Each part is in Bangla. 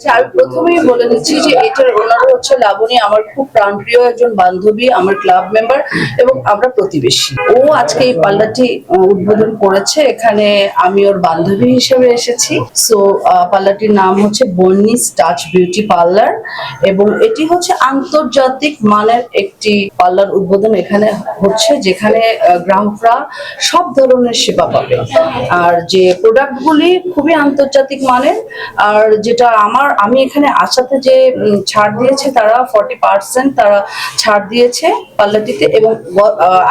আচ্ছা, আমি প্রথমেই বলে দিচ্ছি যে এটার ওনার হচ্ছে লাবণী আমার খুব প্রাণপ্রিয় একজন বান্ধবী আমার ক্লাব মেম্বার এবং আমরা প্রতিবেশী। ও আজকে এই পার্লারটি উদ্বোধন করেছে। এখানে আমি ওর বান্ধবী হিসেবে এসেছি। সো পার্লারটির নাম হচ্ছে বর্নিস টাচ বিউটি পার্লার এবং এটি হচ্ছে আন্তর্জাতিক মানের একটি পার্লার উদ্বোধন এখানে হচ্ছে যেখানে গ্রাহকরা সব ধরনের সেবা পাবে। আর যে প্রোডাক্টগুলি খুবই আন্তর্জাতিক মানের আর যেটা আমার আমি এখানে আসাতে যে ছাড় দিয়েছে তারা ফর্টি পার্সেন্ট তারা ছাড় দিয়েছে পাল্লাটিতে এবং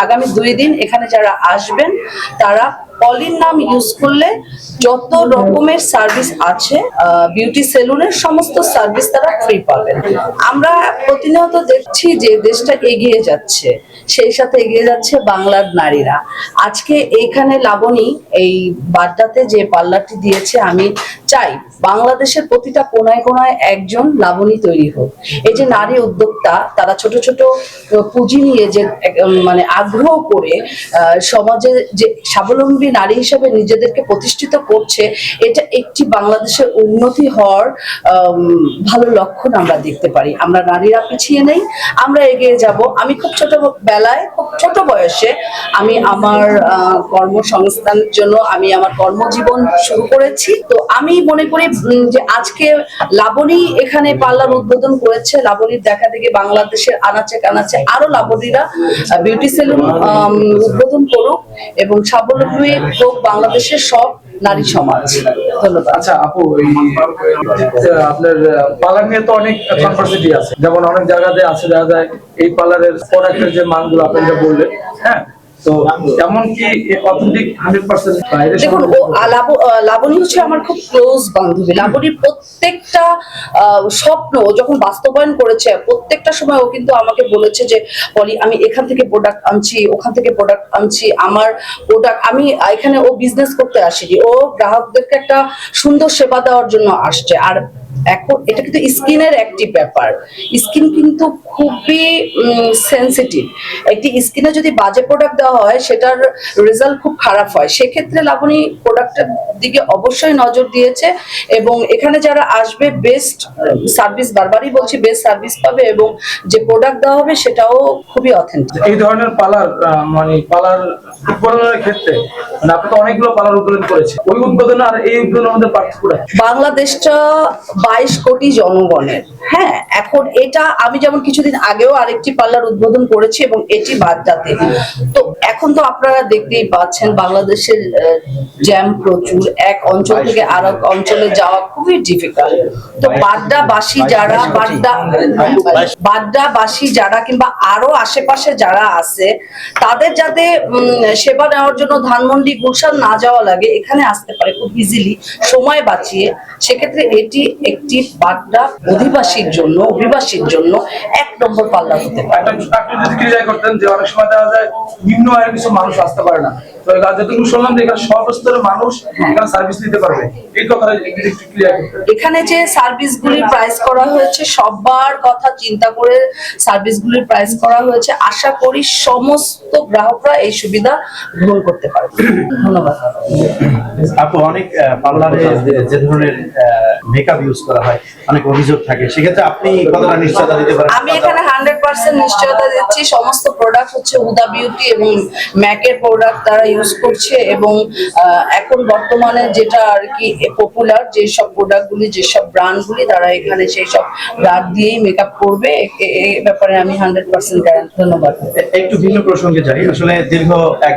আগামী দুই দিন এখানে যারা আসবেন, তারা পলির নাম ইউজ করলে যত রকমের সার্ভিস আছে বিউটি সেলুনের সমস্ত সার্ভিস তারা ফ্রি পাবেন। আমরা প্রতিনিয়ত দেখছি যে দেশটা এগিয়ে যাচ্ছে, সেই সাথে এগিয়ে যাচ্ছে বাংলার নারীরা। আজকে এইখানে লাবণী এই বাড্ডাতে যে পার্লারটি দিয়েছে, আমি চাই বাংলাদেশের প্রতিটা কোনায় কোনায় একজন লাবণী তৈরি হোক। এই যে নারী উদ্যোক্তা, তারা ছোট ছোট পুঁজি নিয়ে যে মানে আগ্রহ করে সমাজে যে স্বাবলম্বী নারী হিসেবে নিজেদেরকে প্রতিষ্ঠিত করছে, এটা একটি বাংলাদেশের উন্নতি হওয়ার ভালো লক্ষণ আমরা দেখতে পারি। আমরা নারীরা পিছিয়ে নেই, আমরা এগিয়ে যাব। আমি খুব ছোট বেলায়, খুব ছোট বয়সে আমি আমার কর্মসংস্থানের জন্য আমি আমার কর্মজীবন শুরু করেছি। তো আমি মনে করি যে আজকে লাবণী এখানে পার্লার উদ্বোধন করেছে। লাবণীর দেখা দেখে বাংলাদেশের আনাচে কানাচে আরও লাবণীরা বিউটি সেলুন উদ্বোধন করুক এবং স্বাবলম্বী হোক বাংলাদেশের সব নারী সমাজ। ধন্যবাদ। আচ্ছা আপু আপনার পার্লার নিয়ে তো অনেক কনভার্সিটি আছে। যেমন অনেক জায়গাতে আছে, দেখা যায় এই পার্লারের প্রোডাক্টের যে মানগুলো আপনি যা বললেন হ্যাঁ? তো এমন অথেন্টিক হান্ড্রেড পার্সেন্ট দেখুন ও লাবণী হচ্ছে আমার খুব ক্লোজ বান্ধবী। লাবণীর প্রত্যেকটা স্বপ্ন যখন বাস্তবায়ন করেছে প্রত্যেকটা সময় ও কিন্তু আমাকে বলেছে যে বলি আমি এখান থেকে প্রোডাক্ট আনছি ওখান থেকে প্রোডাক্ট আনছি আমার প্রোডাক্ট আমি এখানে ও বিজনেস করতে আসিনি। ও গ্রাহকদেরকে একটা সুন্দর সেবা দেওয়ার জন্য আসছে। আর এখন এটা কিন্তু স্কিনের একটি ব্যাপার। স্কিন কিন্তু খুবই সেন্সিটিভ একটি স্কিনে যদি বাজে প্রোডাক্ট দেওয়া হয়, সেটার রেজাল্ট খুব খারাপ হয়। সেক্ষেত্রে লাবণী প্রোডাক্টের দিকে অবশ্যই নজর দিয়েছে এবং এখানে যারা আসবে বেস্ট সার্ভিস বারবারই বলছি বেস্ট সার্ভিস পাবে এবং যে প্রোডাক্ট দেওয়া হবে, সেটাও খুবই অথেন্টিক এই ধরনের পার্লার মানে পার্লার উদ্বোধনের ক্ষেত্রে মানে আপনি তো অনেকগুলো পালার উদ্বোধন করেছে ওই উদ্বোধন আর এই উদ্বোধনের পার্থক্যটা বাংলাদেশটা বাইশ কোটি জনগণের হ্যাঁ এখন এটা আমি যেমন কিছুদিন আগেও আরেকটি পার্লার উদ্বোধন করেছি এবং এটি বাদটাতে তো এখন তো আপনারা দেখতেই পাচ্ছেন বাংলাদেশের জ্যাম প্রচুর। এক অঞ্চল থেকে আর এক অঞ্চলে যাওয়া খুবই ডিফিকাল্ট তো বাড্ডাবাসী যারা বাড্ডা বাড্ডাবাসী যারা কিংবা আরও আশেপাশে যারা আছে তাদের যাতে উম, সেবা নেওয়ার জন্য ধানমন্ডি গুলশান না যাওয়া লাগে এখানে আসতে পারে খুব ইজিলি সময় বাঁচিয়ে। সেক্ষেত্রে এটি একটি বাড্ডা অধিবাসীর জন্য অভিবাসীর জন্য এক নম্বর পাল্লা হতে পারে। একটা যদি ক্লিয়ার করতেন যে অনেক সময় দেখা যায় নিম্ন আয়ের কিছু মানুষ আসতে পারে না। তো যতটুকু শুনলাম যে এখানে সর্বস্তরের মানুষ এখানে সার্ভিস নিতে পারবে। এই কথাটা একটু ক্লিয়ার করতেন। এখানে যে সার্ভিসগুলির প্রাইস করা হয়েছে সবার কথা চিন্তা করে সার্ভিসগুলির প্রাইস করা হয়েছে। আশা করি সমস্ত গ্রাহকরা এই সুবিধা গ্রহণ করতে পারবে। ধন্যবাদ। আপু অনেক পার্লারে যে ধরনের মেকআপ ইউজ করা হয় অনেক অভিযোগ থাকে। সেক্ষেত্রে আপনি কতটা নিশ্চয়তা দিতে পারেন? আমি এখানে হান্ড্রেড পার্সেন্ট নিশ্চয়তা দিচ্ছি। সমস্ত প্রোডাক্ট হচ্ছে হুদা বিউটি এবং ম্যাকের প্রোডাক্ট তারা ইউজ করছে এবং এখন বর্তমানে যেটা আর কি পপুলার যেসব প্রোডাক্টগুলি যেসব ব্র্যান্ডগুলি তারা এখানে সেই সব ব্র্যান্ড দিয়েই মেকআপ করবে। এ- এ- এ ব্যাপারে আমি হান্ড্রেড পার্সেন্ট গ্যারান্টি ধন্যবাদ। একটু ভিন্ন প্রসঙ্গে যাই। আসলে দীর্ঘ এক